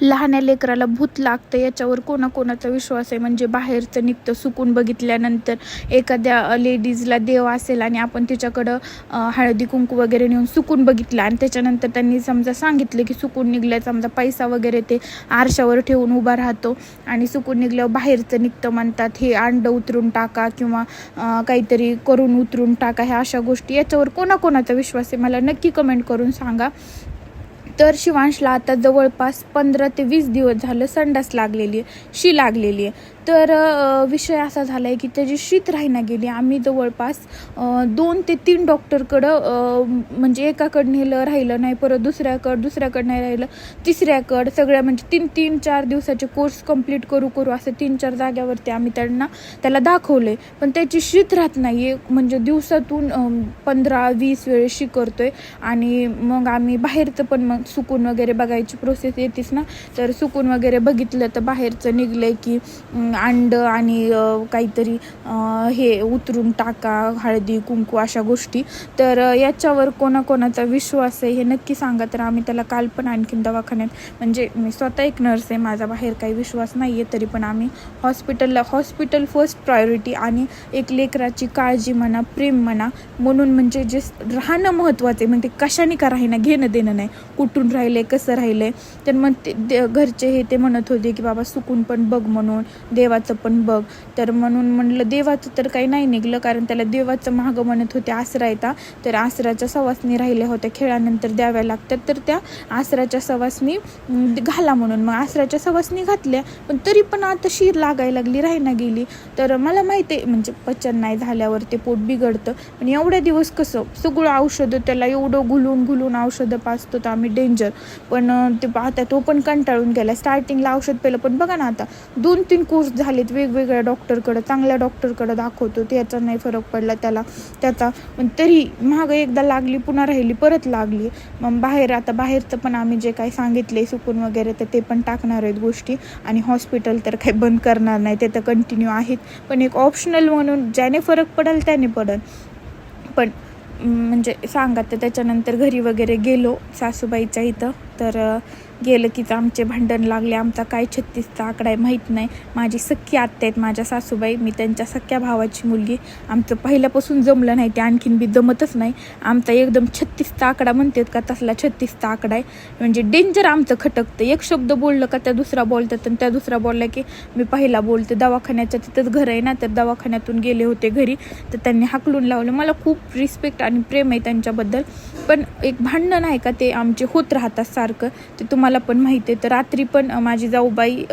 लहान्या लेकराला भूत लागतं याच्यावर कोणाकोणाचा विश्वास आहे? म्हणजे बाहेरचं निघतं सुकून बघितल्यानंतर एखाद्या लेडीजला देव असेल आणि आपण तिच्याकडं हळदी कुंकू वगैरे नेऊन सुकून बघितलं आणि त्याच्यानंतर त्यांनी समजा सांगितलं की सुकून निघलं समजा पैसा वगैरे ते आरशावर ठेवून उभा राहतो आणि सुकून निघल्यावर बाहेरचं निघतं म्हणतात हे अंड उतरून टाका किंवा काहीतरी करून उतरून टाका ह्या अशा गोष्टी. याच्यावर कोणाकोणाचा विश्वास आहे? मला नक्की कमेंट करून सांगा. तर शिवांशला आता जवळपास पंधरा ते वीस दिवस झालं संडास लागलेली आहे शी लागलेली आहे. तर विषय असा झाला आहे की त्याची शीत राहीना गेली. आम्ही जवळपास दोन ते तीन डॉक्टरकडं म्हणजे एकाकडं नेलं राहिलं नाही परत दुसऱ्याकडं दुसऱ्याकडं नाही राहिलं तिसऱ्याकडं सगळ्या म्हणजे तीन तीन चार दिवसाचे कोर्स कंप्लीट करू करू असं तीन चार जाग्यावरती आम्ही त्यांना त्याला दाखवले पण त्याची शीत राहत नाही आहे म्हणजे दिवसातून पंधरा वीस वेळेस शी आहे आणि मग आम्ही बाहेरचं पण मग सुकून वगैरे बघायची प्रोसेस येतेच ना. तर सुकून वगैरे बघितलं तर बाहेरचं निघलंय की अंडं अंड आणि काहीतरी हे उतरून टाका हळदी कुंकू अशा गोष्टी. तर याच्यावर कोणाकोणाचा विश्वास आहे हे नक्की सांगा. तर आम्ही त्याला काल पण आणखीन दवाखान्यात म्हणजे मी स्वतः एक नर्स आहे माझा बाहेर काही विश्वास नाही आहे तरी पण आम्ही हॉस्पिटलला हॉस्पिटल फर्स्ट प्रायोरिटी आणि एक लेकराची काळजी म्हणा प्रेम म्हणा म्हणून म्हणजे जे राहणं महत्त्वाचं आहे म्हणजे कशाने का राहीना घेणं देणं नाही. कुठं कुठून राहिले कसं राहिले. तर मग ते घरचे हे ते म्हणत होते की बाबा सुकून पण बघ म्हणून देवाचं पण बघ. तर म्हणून म्हणलं देवाचं तर काही नाही निघलं कारण त्याला देवाचं महाग म्हणत होते आसरा येता तर आसराच्या सवासनी राहिल्या होत्या खेळानंतर द्याव्या लागतात. तर त्या आसराच्या सवासनी घाला म्हणून. मग आसराच्या सवासनी घातल्या पण तरी पण आता शीर लागायला लागली राहायला गेली. तर मला माहिती आहे म्हणजे पचन नाही झाल्यावर ते पोट बिघडतं. पण एवढ्या दिवस कसं सगळं औषधं त्याला एवढं घुलून घुलून औषधं पाचतो तर आम्ही डे डेंजर पण ते आता तो पण कंटाळून गेला स्टार्टिंगला औषध पेलं पण बघा ना आता दोन तीन कोर्स झालेत वेगवेगळ्या डॉक्टरकडं चांगल्या डॉक्टरकडं दाखवतो त्याचा नाही फरक पडला त्याला. त्याचा पण तरी महाग एकदा लागली पुन्हा राहिली परत लागली. मग बाहेर आता बाहेरचं पण आम्ही जे काही सांगितले सुकून वगैरे तर ते पण टाकणार आहेत गोष्टी. आणि हॉस्पिटल तर काही बंद करणार नाही ते तर कंटिन्यू आहेत. पण एक ऑप्शनल म्हणून ज्याने फरक पडेल त्याने पडेल. पण म्हणजे सांगा तर त्याच्यानंतर घरी वगैरे गेलो सासूबाईच्या इथं. तर गेलं की आमचे भांडण लागले आमचा काय छत्तीसचा आकडा आहे माहीत नाही. माझी सख्खी आत्या आहेत माझ्या सासूबाई मी त्यांच्या सख्या भावाची मुलगी. आमचं पहिल्यापासून जमलं नाही ते आणखीन बी जमतच नाही. आमचा एकदम छत्तीसचा आकडा म्हणतात का तसला छत्तीसचा आकडा आहे. म्हणजे डेंजर आमचं खटकतं. एक शब्द बोललं का त्या दुसरा बोलतात आणि त्या दुसरा बोलला की मी पहिला बोलते दवाखान्याच्या तिथंच घर आहे ना तर दवाखान्यातून गेले होते घरी. तर त्यांनी हाकलून लावलं. मला खूप रिस्पेक्ट आणि प्रेम आहे त्यांच्याबद्दल. पण एक भांडण आहे का ते आमचे होत राहतात सा सारखं. ते तुम्हाला पण माहिती आहे. तर रात्री पण माझी जाऊबाई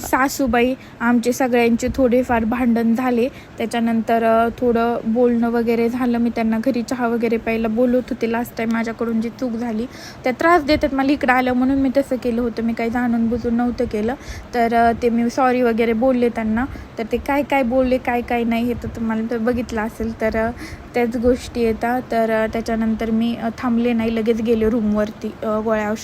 सासूबाई आमचे सगळ्यांचे थोडेफार भांडण झाले. त्याच्यानंतर थोडं बोलणं वगैरे झालं. मी त्यांना घरी चहा वगैरे प्यायला बोलवत होते. लास्ट टाईम माझ्याकडून जी चूक झाली त्या त्रास देतात. मला इकडं आलं म्हणून मी तसं केलं होतं. मी काही जाणून बुजून नव्हतं केलं. तर ते मी सॉरी वगैरे बोलले त्यांना. तर ते काय काय बोलले काय काय नाही हे तर तुम्हाला तर बघितलं असेल तर त्याच गोष्टी येतात. तर त्याच्यानंतर मी थांबले नाही. लगेच गेले रूमवरती गोळ्या औषध